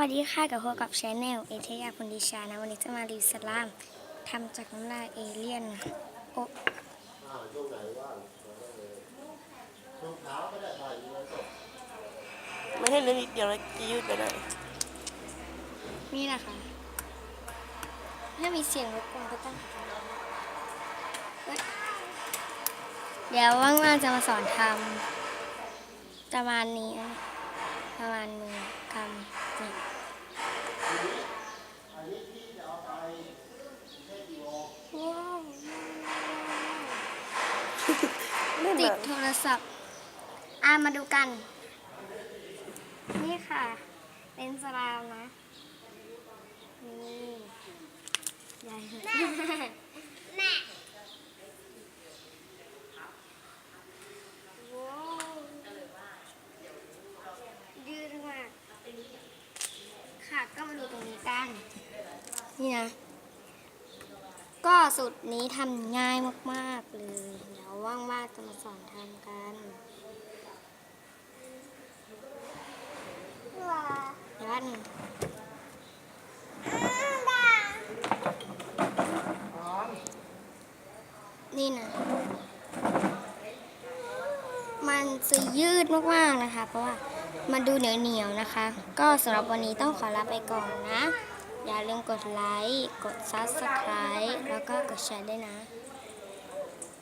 วัสดีค่ะกับพวกกับชแนลเอเทียคุณดิชานะ วันนี้จะมารีวิวสลามทำจากน้ำลายเอเลี่ยนโอะไม่ให้เล่นนิดเดียวแล้วจะยืดไปหน่อยนี่นะคะ ถ้ามีเสียงรบกวนก็ต้องเอ้ยเดี๋ยวว่างๆจะมาสอนทำประมาณนี้นะ ประมาณมือทำนี่ว้าวเล่นติดโทรศัพท์อ่ามาดูกัน นี่ค่ะ เป็นสลามนะ นี่ใหญ่เลยแม่ว้าวยืดมาก ค่ะ ก็มาดูตรงนี้กัน นี่นะ ก็สูตรนี้ทำง่ายมาก ๆ เลย เดี๋ยวว่างๆจะมาสอนทำกันเดี๋ยวนึงนี่นะ มันจะยืดมาก ๆ นะคะ เพราะว่ามันดูเหนียว ๆ นะคะ ก็สำหรับวันนี้ต้องขอลาไปก่อนนะ ลืมกดไลค์ กด Subscribe แล้วก็กดแชร์ด้วยนะ